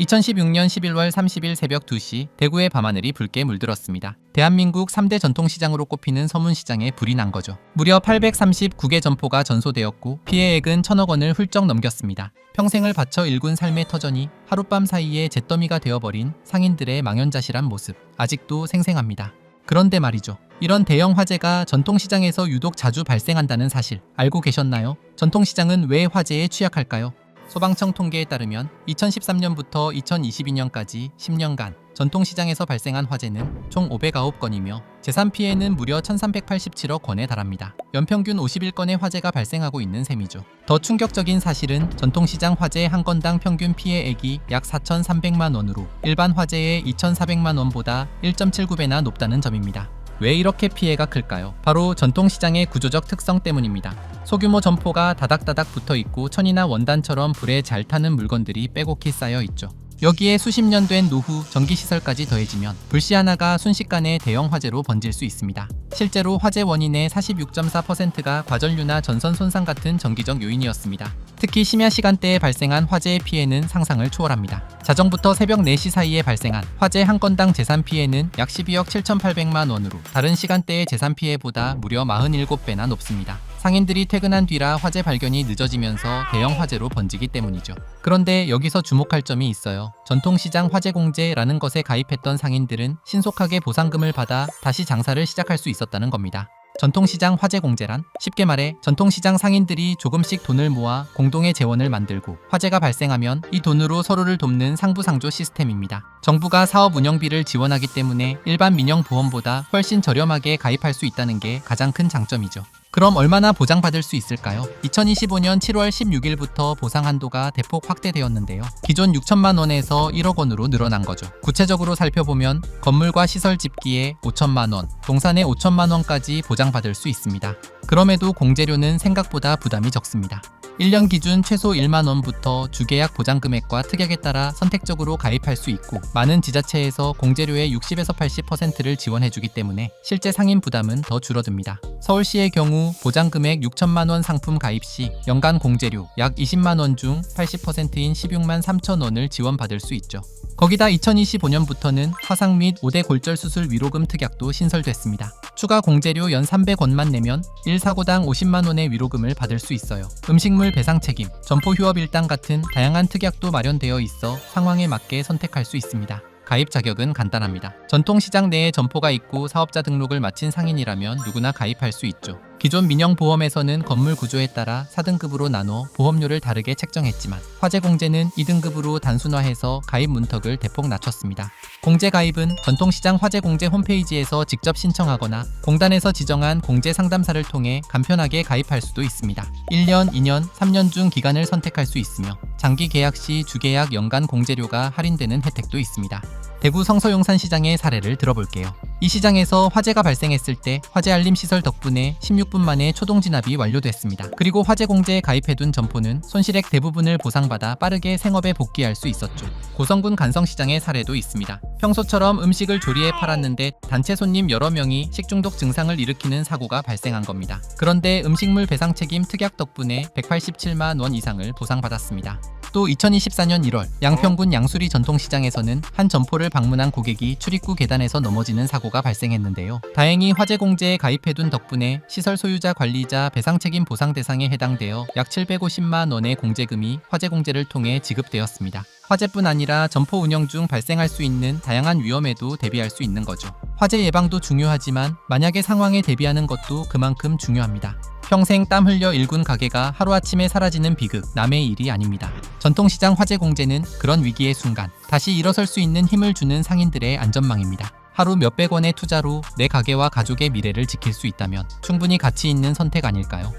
2016년 11월 30일 새벽 2시 대구의 밤하늘이 붉게 물들었습니다. 대한민국 3대 전통시장으로 꼽히는 서문시장에 불이 난 거죠. 무려 839개 점포가 전소되었고 피해액은 천억 원을 훌쩍 넘겼습니다. 평생을 바쳐 일군 삶의 터전이 하룻밤 사이에 잿더미가 되어버린 상인들의 망연자실한 모습 아직도 생생합니다. 그런데 말이죠. 이런 대형 화재가 전통시장에서 유독 자주 발생한다는 사실 알고 계셨나요? 전통시장은 왜 화재에 취약할까요? 소방청 통계에 따르면 2013년부터 2022년까지 10년간 전통시장에서 발생한 화재는 총 509건이며 재산 피해는 무려 1387억 원에 달합니다. 연평균 51건의 화재가 발생하고 있는 셈이죠. 더 충격적인 사실은 전통시장 화재 한 건당 평균 피해액이 약 4,300만 원으로 일반 화재의 2,400만 원보다 1.79배나 높다는 점입니다. 왜 이렇게 피해가 클까요? 바로 전통시장의 구조적 특성 때문입니다. 소규모 점포가 다닥다닥 붙어 있고 천이나 원단처럼 불에 잘 타는 물건들이 빼곡히 쌓여 있죠. 여기에 수십 년 된 노후, 전기시설까지 더해지면 불씨 하나가 순식간에 대형 화재로 번질 수 있습니다. 실제로 화재 원인의 46.4%가 과전류나 전선 손상 같은 정기적 요인이었습니다. 특히 심야 시간대에 발생한 화재의 피해는 상상을 초월합니다. 자정부터 새벽 4시 사이에 발생한 화재 한 건당 재산 피해는 약 12억 7,800만 원으로 다른 시간대의 재산 피해보다 무려 47배나 높습니다. 상인들이 퇴근한 뒤라 화재 발견이 늦어지면서 대형 화재로 번지기 때문이죠. 그런데 여기서 주목할 점이 있어요. 전통시장 화재공제라는 것에 가입했던 상인들은 신속하게 보상금을 받아 다시 장사를 시작할 수 있었다는 겁니다. 전통시장 화재공제란 쉽게 말해 전통시장 상인들이 조금씩 돈을 모아 공동의 재원을 만들고 화재가 발생하면 이 돈으로 서로를 돕는 상부상조 시스템입니다. 정부가 사업 운영비를 지원하기 때문에 일반 민영 보험보다 훨씬 저렴하게 가입할 수 있다는 게 가장 큰 장점이죠. 그럼 얼마나 보장받을 수 있을까요? 2025년 7월 16일부터 보상 한도가 대폭 확대되었는데요. 기존 6천만 원에서 1억 원으로 늘어난 거죠. 구체적으로 살펴보면 건물과 시설 집기에 5천만 원, 동산에 5천만 원까지 보장받을 수 있습니다. 그럼에도 공제료는 생각보다 부담이 적습니다. 1년 기준 최소 1만 원부터 주계약 보장 금액과 특약에 따라 선택적으로 가입할 수 있고 많은 지자체에서 공제료의 60에서 80%를 지원해 주기 때문에 실제 상인 부담은 더 줄어듭니다. 서울시의 경우 보장 금액 6천만 원 상품 가입 시 연간 공제료 약 20만 원 중 80%인 16만 3천 원을 지원받을 수 있죠. 거기다 2025년부터는 화상 및 5대 골절 수술 위로금 특약도 신설됐습니다. 추가 공제료 연 300원만 내면 1사고당 50만 원의 위로금을 받을 수 있어요. 음식물 배상 책임, 점포 휴업 일당 같은 다양한 특약도 마련되어 있어 상황에 맞게 선택할 수 있습니다. 가입 자격은 간단합니다. 전통시장 내에 점포가 있고 사업자 등록을 마친 상인이라면 누구나 가입할 수 있죠. 기존 민영보험에서는 건물 구조에 따라 4등급으로 나눠 보험료를 다르게 책정했지만 화재공제는 2등급으로 단순화해서 가입 문턱을 대폭 낮췄습니다. 공제 가입은 전통시장 화재공제 홈페이지에서 직접 신청하거나 공단에서 지정한 공제 상담사를 통해 간편하게 가입할 수도 있습니다. 1년, 2년, 3년 중 기간을 선택할 수 있으며 장기 계약 시 주계약 연간 공제료가 할인되는 혜택도 있습니다. 대구 성서용산 시장의 사례를 들어볼게요. 이 시장에서 화재가 발생했을 때 화재 알림 시설 덕분에 16분 만에 초동 진압이 완료됐습니다. 그리고 화재 공제에 가입해둔 점포는 손실액 대부분을 보상받아 빠르게 생업에 복귀할 수 있었죠. 고성군 간성시장의 사례도 있습니다. 평소처럼 음식을 조리해 팔았는데 단체 손님 여러 명이 식중독 증상을 일으키는 사고가 발생한 겁니다. 그런데 음식물 배상 책임 특약 덕분에 187만 원 이상을 보상받았습니다. 또 2024년 1월 양평군 양수리 전통시장에서는 한 점포를 방문한 고객이 출입구 계단에서 넘어지는 사고가 발생했는데요. 다행히 화재 공제에 가입해둔 덕분에 시설 소유자 관리자 배상 책임 보상 대상에 해당되어 약 750만 원의 공제금이 화재 공제를 통해 지급되었습니다. 화재뿐 아니라 점포 운영 중 발생할 수 있는 다양한 위험에도 대비할 수 있는 거죠. 화재 예방도 중요하지만 만약의 상황에 대비하는 것도 그만큼 중요합니다. 평생 땀 흘려 일군 가게가 하루아침에 사라지는 비극, 남의 일이 아닙니다. 전통시장 화재 공제는 그런 위기의 순간 다시 일어설 수 있는 힘을 주는 상인들의 안전망입니다. 하루 몇백 원의 투자로 내 가게와 가족의 미래를 지킬 수 있다면 충분히 가치 있는 선택 아닐까요?